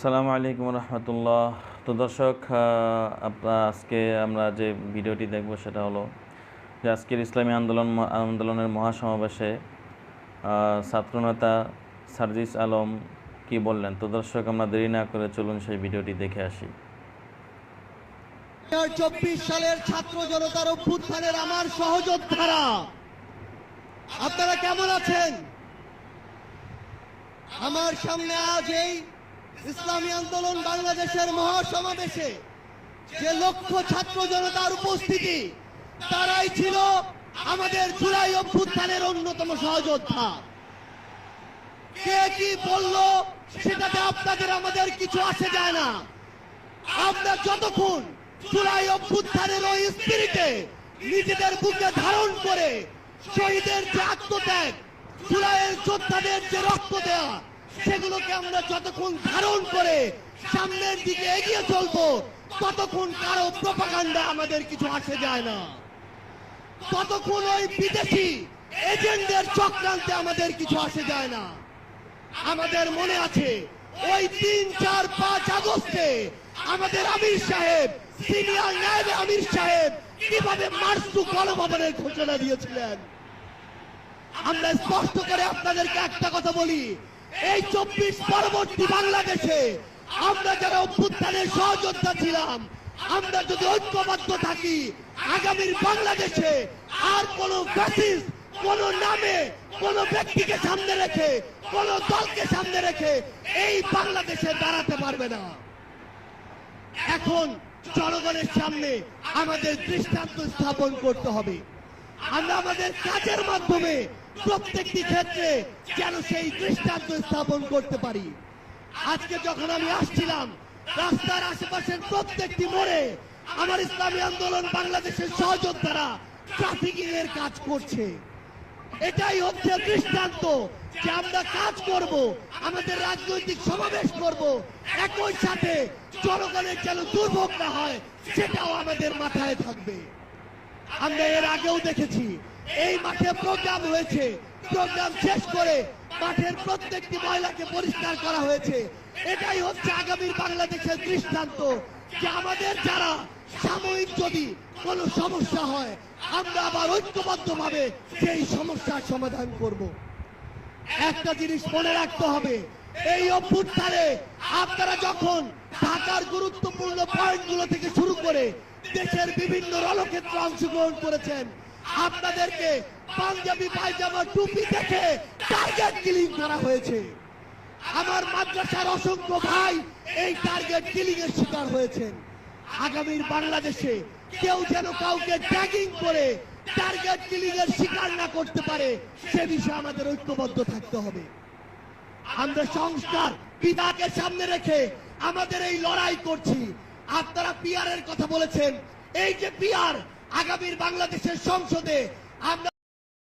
সালামু আলাইকুম রহমতুল্লাহ। তো দর্শক আজকে আমরা যে ভিডিওটি দেখব সেটা হলো যে আজকের ইসলামী আন্দোলন আন্দোলনের মহাসমাবেশে ছাত্রনেতা সার্জিস আলম কি বললেন? তো দর্শক, আমরা দেরি না করে চলুন সেই ভিডিওটি দেখে আসি। চব্বিশ সালের ছাত্র জনতার অভ্যুত্থানের আমার সহযোদ্ধারা, আপনারা কেমন আছেন? আমার সামনে আজ এই ইসলামী আন্দোলন বাংলাদেশের মহাসমাবেশে যে লক্ষ ছাত্র জনতার উপস্থিতি, তারাই ছিল আমাদের জুলাই অভ্যুত্থানের অন্যতম সহযোদ্ধা। কে কি বলল সেটাতে আপনাদের, আমাদের কিছু আসে যায় না। আমরা যতক্ষণ জুলাই অভ্যুত্থানের ওই স্পিরিটে নিজেদের বুকে ধারণ করে শহীদের যে আত্মত্যাগ, জুলাইয়ের যোদ্ধাদের যে রক্ত দেওয়া সেগুলোকে আমরা যতক্ষণ ধারণ করে সামনের দিকে এগিয়ে চলবো, ততক্ষণ কারও প্রপাগান্ডা আমাদের কিছু আসে যায় না। ততক্ষণ ওই বিদেশি এজেন্টদের চক্রান্তে আমাদের কিছু আসে যায় না। আমাদের মনে আছে, ওই তিন, চার, পাঁচ আগস্টে আমাদের আমির সাহেব, সিনিয়র নায়েব আমির সাহেব কীভাবে মার্চ টু গণভবনের ঘোষণা দিয়েছিলেন? আমরা স্পষ্ট করে আপনাদেরকে একটা কথা বলি এই চব্বিশ পরবর্তী বাংলাদেশে আমরা যারা অভ্যুত্থানের সহযোদ্ধা ছিলাম, আমরা যদি ঐক্যবদ্ধ থাকি, আগামীর বাংলাদেশে আর কোন ফ্যাসিস কোন নামে, কোন ব্যক্তিকে সামনে রেখে, কোন দলকে সামনে রেখে এই বাংলাদেশে দাঁড়াতে পারবে না। এখন জনগণের সামনে আমাদের দৃষ্টান্ত স্থাপন করতে হবে। আমরা আমাদের কাজের মাধ্যমে প্রত্যেকটি ক্ষেত্রে যেন সেই দৃষ্টান্ত স্থাপন করতে পারি। আজকে যখন আমি আসছিলাম, রাস্তার আশেপাশের প্রত্যেকটি মোড়ে আমার ইসলামী আন্দোলন বাংলাদেশের সহযোদ্ধারা ট্রাফিকিং এর কাজ করছে। এটাই হচ্ছে দৃষ্টান্ত যে আমরা কাজ করব, আমাদের রাজনৈতিক সমাবেশ করব, একই সাথে জনগণের যেন দুর্ভোগ না হয়, সেটাও আমাদের মাথায় থাকবে। আমরা এর আগেও দেখেছি এই মাঠে প্রোগ্রাম হয়েছে। প্রোগ্রাম শেষ করে মাঠের প্রত্যেকটি ময়লাকে পরিষ্কার করা হয়েছে। এটাই হচ্ছে আগামীর বাংলাদেশের দৃষ্টান্ত যে আমাদের যারা সাময়িক যদি কোনো সমস্যা হয়, আমরা আবার ঐক্যবদ্ধ ভাবে সেই সমস্যার সমাধান করব। একটা জিনিস মনে রাখতে হবে, এই অভ্যুত্থানে আপনারা যখন ঢাকার গুরুত্বপূর্ণ পয়েন্টগুলো থেকে শুরু করে দেশের বিভিন্ন রণক্ষেত্রে অংশগ্রহণ করেছেন আপনাদেরকে পাঞ্জাবি পায়জামা টুপি দেখে টার্গেট কিলিং করা হয়েছে। আমার মাদ্রাসার অসংখ্য ভাই এই টার্গেট কিলিং এর শিকার হয়েছেন। আগামীর বাংলাদেশে কেউ যেন কাউকে ট্যাগিং করে টার্গেট কিলিং এর শিকার না করতে পারে, সে বিষয়ে আমাদের ঐক্যবদ্ধ থাকতে হবে। আমরা সংস্কার বিধাকে সামনে রেখে আমাদের এই লড়াই করছি। আপনারা পিয়ারের কথা বলেছেন। এই যে পিয়ার আগামীর বাংলাদেশের সংসদে আমরা